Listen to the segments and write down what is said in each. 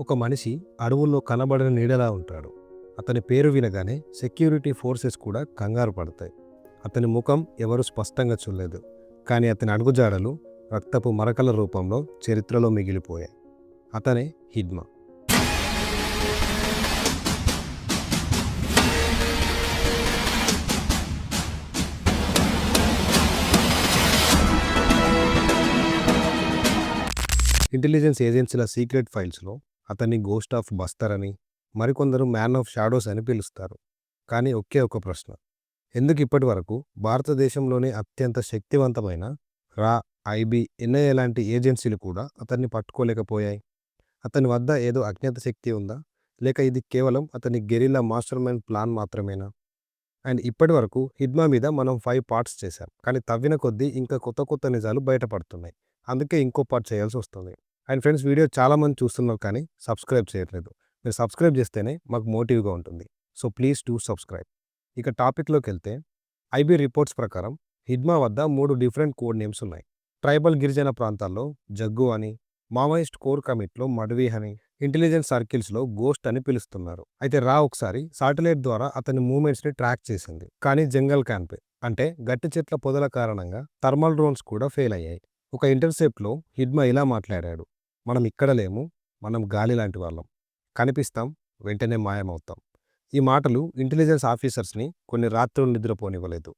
ఒక మనిషి అడవుల్లో కనబడని నీడలా ఉంటాడు. అతని పేరు వినగానే సెక్యూరిటీ ఫోర్సెస్ కూడా కంగారు పడతాయి. అతని ముఖం ఎవరు స్పష్టంగా చూడలేదు. కానీ అతని అడుగుజాడలు రక్తపు మరకల రూపంలో చరిత్రలో మిగిలిపోయాయి. అతనే హిడ్మా. ఇంటెలిజెన్స్ ఏజెన్సీల సీక్రెట్ ఫైల్స్లో అతన్ని గోస్ట్ ఆఫ్ బస్తర్ అని మరికొందరు మ్యాన్ ఆఫ్ షాడోస్ అని పిలుస్తారు. కానీ ఒకే ఒక ప్రశ్న. ఎందుకు ఇప్పటి వరకు భారతదేశంలోనే అత్యంత శక్తివంతమైన రా ఐబీ ఎన్ఐఏ లాంటి ఏజెన్సీలు కూడా అతన్ని పట్టుకోలేకపోయాయి? అతని వద్ద ఏదో అజ్ఞాత శక్తి ఉందా? లేక ఇది కేవలం అతని గెరిలా మాస్టర్ మైండ్ ప్లాన్ మాత్రమేనా? అండ్ ఇప్పటి వరకు హిడ్మా మీద మనం ఫైవ్ పార్ట్స్ చేశాం. కానీ తవ్విన కొద్దీ ఇంకా కొత్త కొత్త నిజాలు బయటపడుతున్నాయి. అందుకే ఇంకో పార్ట్ చేయాల్సి వస్తుంది. అండ్ ఫ్రెండ్స్ వీడియో చాలామంది చూస్తున్నారు కానీ సబ్స్క్రైబ్ చేయట్లేదు. మీరు సబ్స్క్రైబ్ చేస్తేనే మాకు మోటివ్గా ఉంటుంది. So please to subscribe. ఇక టాపిక్లోకి వెళ్తే ఐబీ రిపోర్ట్స్ ప్రకారం హిడ్మా వద్ద మూడు డిఫరెంట్ కోడ్ నేమ్స్ ఉన్నాయి. ట్రైబల్ గిరిజన ప్రాంతాల్లో జగ్గు అని మావోయిస్ట్ కోర్ కమిట్లో మడవి అని ఇంటెలిజెన్స్ సర్కిల్స్లో గోస్ట్ అని పిలుస్తున్నారు. అయితే రా ఒకసారి సాటిలైట్ ద్వారా అతని మూమెంట్స్ని ట్రాక్ చేసింది. కానీ జంగల్ క్యాంప్ అంటే గట్టి చెట్ల పొదల కారణంగా థర్మల్ డ్రోన్స్ కూడా ఫెయిల్ అయ్యాయి. ఒక ఇంటర్సెప్ట్లో హిడ్మా ఇలా మాట్లాడాడు. మనం ఇక్కడ లేము మనం గాలి లాంటి వాళ్ళం. కనిపిస్తాం వెంటనే మాయమవుతాం. ఈ మాటలు ఇంటెలిజెన్స్ ఆఫీసర్స్ని కొన్ని రాత్రులు నిద్రపోనివ్వలేదు.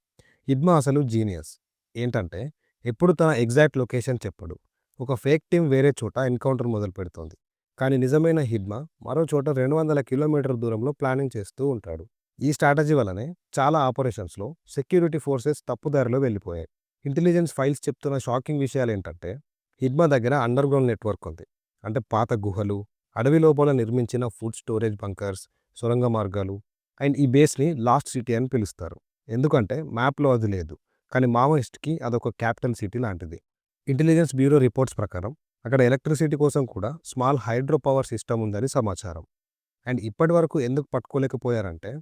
హిడ్మా అసలు జీనియస్. ఏంటంటే ఎప్పుడు తన ఎగ్జాక్ట్ లొకేషన్ చెప్పడు. ఒక ఫేక్ టీం వేరే చోట ఎన్కౌంటర్ మొదలు పెడుతోంది. కానీ నిజమైన హిడ్మా మరో చోట రెండు వందల కిలోమీటర్ దూరంలో ప్లానింగ్ చేస్తూ ఉంటాడు. ఈ స్ట్రాటజీ వలనే చాలా ఆపరేషన్స్లో సెక్యూరిటీ ఫోర్సెస్ తప్పుదారిలో వెళ్ళిపోయాయి. ఇంటెలిజెన్స్ ఫైల్స్ చెప్తున్న షాకింగ్ విషయాలు ఏంటంటే హిడ్మా దగ్గర అండర్ గ్రౌండ్ నెట్వర్క్ ఉంది. అంటే పాత గుహలు అడవి లోపల నిర్మించిన ఫుడ్ స్టోరేజ్ బంకర్స్ సొరంగ మార్గాలు అండ్ ఈ బేస్ని లాస్ట్ సిటీ అని పిలుస్తారు. ఎందుకంటే మ్యాప్లో అది లేదు. కానీ మావోయిస్ట్కి అదొక క్యాపిటల్ సిటీ లాంటిది. ఇంటెలిజెన్స్ బ్యూరో రిపోర్ట్స్ ప్రకారం అక్కడ ఎలక్ట్రిసిటీ కోసం కూడా స్మాల్ హైడ్రో పవర్ సిస్టమ్ ఉందని సమాచారం. అండ్ ఇప్పటి వరకు ఎందుకు పట్టుకోలేకపోయారంటే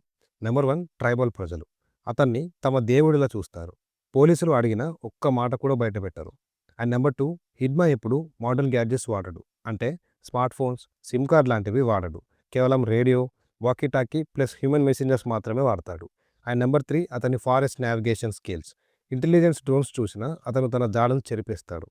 నెంబర్ వన్ ట్రైబల్ ప్రజలు. అతన్ని తమ దేవుడిలా చూస్తారు. పోలీసులు అడిగిన ఒక్క మాట కూడా బయటపెట్టరు అండ్ నెంబర్ టూ హిడ్మా ఎప్పుడు మోడర్న్ గ్యాడ్జెట్స్ వాడడు. అంటే స్మార్ట్ ఫోన్స్ సిమ్ కార్డ్ లాంటివి వాడడు. కేవలం radio walkie talkie plus human messengers మాత్రమే వాడతాడు. అండ్ నెంబర్ త్రీ అతని forest navigation skills. Intelligence drones చూసినా అతను తన జాడను చెరిపేస్తాడు.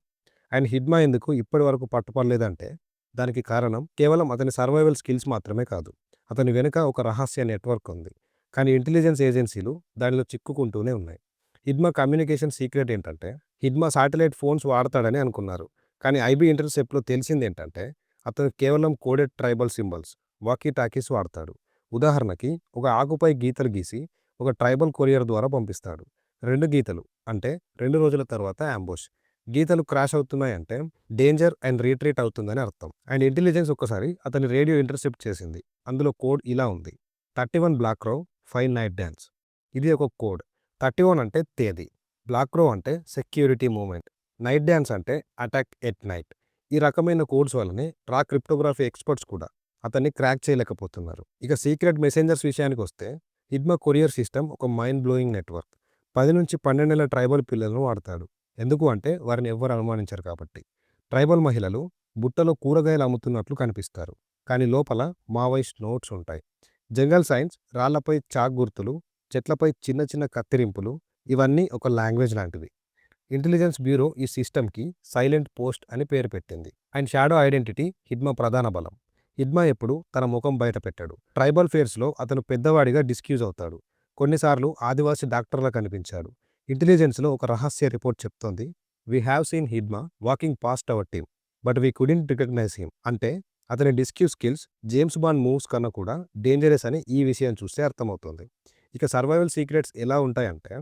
అండ్ హిడ్మా ఎందుకు ఇప్పటి వరకు పట్టుపడలేదంటే దానికి కారణం కేవలం అతని సర్వైవల్ స్కిల్స్ మాత్రమే కాదు. అతని వెనుక ఒక రహస్య నెట్వర్క్ ఉంది. కానీ ఇంటెలిజెన్స్ ఏజెన్సీలు దానిలో చిక్కుకుంటూనే ఉన్నాయి. హిడ్మా కమ్యూనికేషన్ సీక్రెట్ ఏంటంటే హిడ్మా శాటిలైట్ ఫోన్స్ వాడతాడని అనుకున్నారు. కానీ ఐబీ ఇంటర్సెప్ట్లో తెలిసింది ఏంటంటే అతను కేవలం coded tribal symbols walkie talkies వాడతాడు. ఉదాహరణకి ఒక ఆకుపై గీతలు గీసి ఒక ట్రైబల్ కొరియర్ ద్వారా పంపిస్తాడు. రెండు గీతలు అంటే రెండు రోజుల తర్వాత అంబోష్ గీతలు క్రాష్ అవుతున్నాయంటే డేంజర్ అండ్ రీట్రీట్ అవుతుందని అర్థం. అండ్ ఇంటెలిజెన్స్ ఒక్కసారి అతని రేడియో ఇంటర్సెప్ట్ చేసింది. అందులో కోడ్ ఇలా ఉంది. Thirty one black row five night dance. ఇది ఒక కోడ్. థర్టీ వన్ అంటే తేదీ బ్లాక్ రో అంటే సెక్యూరిటీ మూమెంట్ నైట్ డ్యాన్స్ అంటే అటాక్ ఎట్ నైట్. ఈ రకమైన కోడ్స్ వల్లనే రా క్రిప్టోగ్రఫీ ఎక్స్పర్ట్స్ కూడా అతన్ని క్రాక్ చేయలేకపోతున్నారు. ఇక సీక్రెట్ మెసెంజర్స్ విషయానికి వస్తే హిడ్మా కొరియర్ సిస్టమ్ ఒక మైండ్ బ్లోయింగ్ నెట్వర్క్. పది నుంచి పన్నెండేళ్ళ ట్రైబల్ పిల్లలను వాడతాడు. ఎందుకు అంటే వారిని ఎవ్వరు అనుమానించరు కాబట్టి. ట్రైబల్ మహిళలు బుట్టలో కూరగాయలు అమ్ముతున్నట్లు కనిపిస్తారు. కానీ లోపల మావోయిస్ట్ నోట్స్ ఉంటాయి. జంగల్ సైన్స్ రాళ్ళపై చాక్ గుర్తులు చెట్లపై చిన్న చిన్న కత్తిరింపులు ఇవన్నీ ఒక లాంగ్వేజ్ లాంటివి ఇంటెలిజెన్స్ బ్యూరో ఈ సిస్టమ్కి సైలెంట్ పోస్ట్ అని పేరు పెట్టింది. అండ్ షాడో ఐడెంటిటీ హిడ్మా ప్రధాన బలం. హిడ్మా ఎప్పుడు తన ముఖం బయట పెట్టాడు. ట్రైబల్ ఫేర్స్లో అతను పెద్దవాడిగా డిస్క్యూజ్ అవుతాడు. కొన్నిసార్లు ఆదివాసీ డాక్టర్లా కనిపించాడు. ఇంటెలిజెన్స్లో ఒక రహస్య రిపోర్ట్ చెప్తోంది we have seen Hidma walking past our team but we couldn't recognise him అంటే అతని disguise skills James Bond moves కన్నా కూడా డేంజరస్ అని ఈ విషయం చూస్తే అర్థమవుతుంది. ఇక సర్వైవల్ సీక్రెట్స్ ఎలా ఉంటాయంటే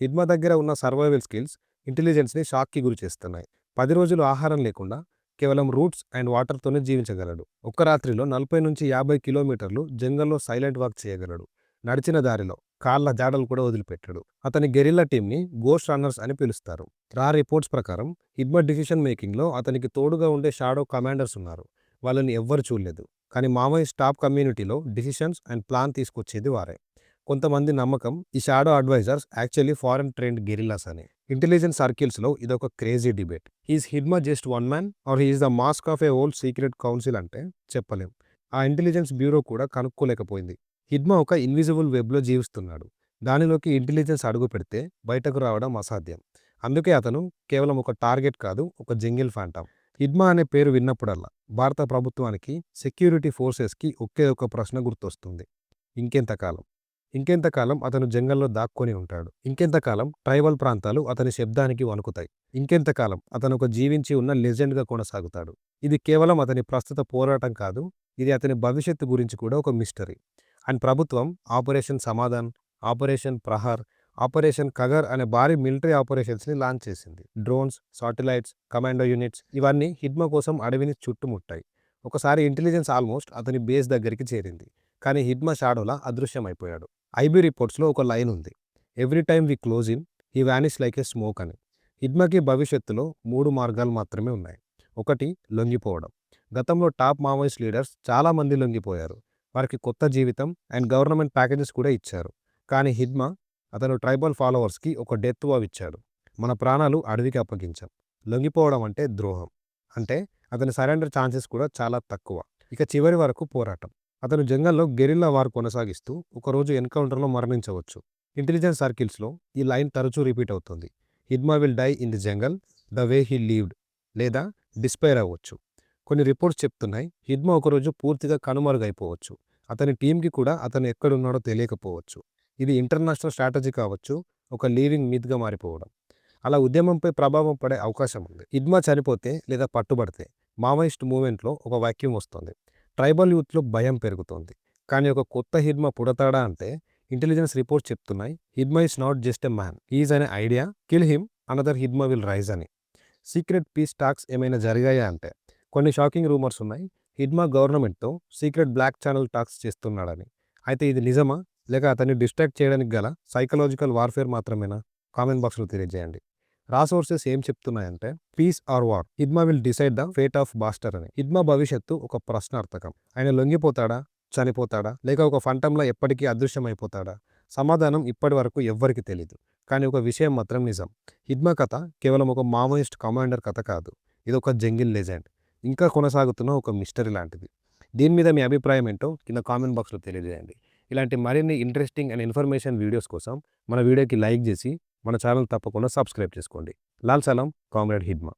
హిడ్మా దగ్గర ఉన్న సర్వైవల్ స్కిల్స్ ఇంటెలిజెన్స్ని షాక్కి గురి చేస్తున్నాయి. పది రోజులు ఆహారం లేకుండా కేవలం రూట్స్ అండ్ వాటర్తోనే జీవించగలడు. ఒక్క రాత్రిలో నలభై నుంచి యాభై కిలోమీటర్లు జంగల్లో సైలెంట్ వాక్ చేయగలడు. నడిచిన దారిలో కాళ్ళ జాడలు కూడా వదిలిపెట్టాడు. అతని గెరిల్లా టీంని గోస్ట్ రన్నర్స్ అని పిలుస్తారు. రా రిపోర్ట్స్ ప్రకారం హిడ్మా డిసిషన్ మేకింగ్లో అతనికి తోడుగా ఉండే షాడో కమాండర్స్ ఉన్నారు. వాళ్ళని ఎవ్వరు చూడలేదు. కానీ మావోయిస్ట్ స్టాప్ కమ్యూనిటీలో డిసిషన్స్ అండ్ ప్లాన్ తీసుకొచ్చేది వారే. కొంతమంది నమ్మకం ఈ shadow advisers actually foreign trained guerrillas అని. ఇంటెలిజెన్స్ సర్కిల్స్లో ఇదొక crazy debate. He's Hidma just one man or he is the mask of a old secret council అంటే చెప్పలేం. ఆ ఇంటెలిజెన్స్ బ్యూరో కూడా కనుక్కోలేకపోయింది. హిడ్మా ఒక ఇన్విజిబుల్ వెబ్లో జీవిస్తున్నాడు. దానిలోకి ఇంటెలిజెన్స్ అడుగు పెడితే బయటకు రావడం అసాధ్యం. అందుకే అతను కేవలం ఒక టార్గెట్ కాదు ఒక జంగిల్ ఫ్యాంటమ్. హిడ్మా అనే పేరు విన్నప్పుడల్లా భారత ప్రభుత్వానికి సెక్యూరిటీ ఫోర్సెస్కి ఒకే ఒక ప్రశ్న గుర్తొస్తుంది. ఇంకెంతకాలం ఇంకెంతకాలం అతను జంగల్లో దాక్కొని ఉంటాడు. ఇంకెంతకాలం ట్రైబల్ ప్రాంతాలు అతని శబ్దానికి వణుకుతాయి. ఇంకెంతకాలం అతను ఒక జీవించి ఉన్న లెజెండ్గా కొనసాగుతాడు. ఇది కేవలం అతని ప్రస్తుత పోరాటం కాదు ఇది అతని భవిష్యత్తు గురించి కూడా ఒక మిస్టరీ. అండ్ ప్రభుత్వం operation Samadhan operation Prahar operation Kagar అనే భారీ మిలిటరీ ఆపరేషన్స్ని లాంచ్ చేసింది. Drones satellites commando units Hidma Hidma కోసం అడవిని చుట్టుముట్టాయి. ఒకసారి ఇంటెలిజెన్స్ ఆల్మోస్ట్ అతని బేస్ దగ్గరికి చేరింది. కానీ హిడ్మా షాడోలా అదృశ్యమైపోయాడు. ఐబీ రిపోర్ట్స్లో ఒక లైన్ ఉంది. Every time we close in he vanish like a smoke అని. హిడ్మాకి భవిష్యత్తులో మూడు మార్గాలు మాత్రమే ఉన్నాయి. ఒకటి లొంగిపోవడం. గతంలో టాప్ మావోయిస్ట్ లీడర్స్ చాలామంది లొంగిపోయారు. వారికి కొత్త జీవితం అండ్ గవర్నమెంట్ ప్యాకేజెస్ కూడా ఇచ్చారు. కానీ హిడ్మా అతను ట్రైబల్ ఫాలోవర్స్కి ఒక డెత్ వావ్ ఇచ్చాడు. మన ప్రాణాలు అడవికి అప్పగించాం. లొంగిపోవడం అంటే ద్రోహం. అంటే అతని సరెండర్ ఛాన్సెస్ కూడా చాలా తక్కువ. ఇక చివరి వరకు పోరాటం. అతను జంగల్లో గెరిల్లా వార్ కొనసాగిస్తూ ఒకరోజు ఎన్కౌంటర్లో మరణించవచ్చు. ఇంటెలిజెన్స్ సర్కిల్స్లో ఈ లైన్ తరచూ రిపీట్ అవుతుంది. Hidma will die in the jungle the way he lived లేదా డిస్పైర్ అవ్వచ్చు. కొన్ని రిపోర్ట్స్ చెప్తున్నాయి హిడ్మా ఒకరోజు పూర్తిగా కనుమరుగైపోవచ్చు. అతని టీంకి కూడా అతను ఎక్కడున్నాడో తెలియకపోవచ్చు. ఇది ఇంటర్నేషనల్ స్ట్రాటజీ కావచ్చు ఒక లీవింగ్ మిత్గా మారిపోవడం. అలా ఉద్యమంపై ప్రభావం పడే అవకాశం ఉంది. హిడ్మా చనిపోతే లేదా పట్టుబడితే మావోయిస్ట్ మూవ్మెంట్లో ఒక వాక్యూమ్ వస్తుంది. ట్రైబల్ యూత్లో భయం పెరుగుతోంది. కానీ ఒక కొత్త హిడ్మా పుడతాడా అంటే ఇంటెలిజెన్స్ రిపోర్ట్స్ చెప్తున్నాయి. Hidma is not just a man. Is అనే idea. Kill him another Hidma will rise అని. సీక్రెట్ పీస్ టాక్స్ ఏమైనా జరిగాయా అంటే కొన్ని షాకింగ్ రూమర్స్ ఉన్నాయి. హిడ్మా గవర్నమెంట్తో సీక్రెట్ బ్లాక్ ఛానల్ టాక్స్ చేస్తున్నాడని. అయితే ఇది నిజమా? లేక అతన్ని డిస్ట్రాక్ట్ చేయడానికి గల సైకలాజికల్ వార్ఫేర్ మాత్రమేనా? కామెంట్ బాక్స్లో తెలియజేయండి. రా సోర్సెస్ ఏం చెప్తున్నాయంటే peace or war Hidma will decide the fate of Bastar అని. ఇద్మా భవిష్యత్తు ఒక ప్రశ్నార్థకం. ఆయన లొంగిపోతాడా? చనిపోతాడా? లేక ఒక ఫంటంలో ఎప్పటికీ అదృశ్యమైపోతాడా? సమాధానం ఇప్పటి వరకు ఎవ్వరికి తెలియదు కానీ ఒక విషయం మాత్రం నిజం. హిద్మా కథ కేవలం ఒక మావోయిస్ట్ కమాండర్ కథ కాదు. ఇది ఒక జంగిల్ లెజెండ్. ఇంకా కొనసాగుతున్న ఒక మిస్టరీ లాంటిది. దీని మీద మీ అభిప్రాయం ఏంటో కింద కామెంట్ బాక్స్లో తెలియజేయండి. ఇలాంటి మరిన్ని ఇంట్రెస్టింగ్ అండ్ ఇన్ఫర్మేషన్ వీడియోస్ కోసం మన వీడియోకి లైక్ చేసి మన ఛానల్ తప్పకుండా సబ్స్క్రైబ్ చేసుకోండి. లాల్ సలాం కామ్రేడ్ హిడ్మా.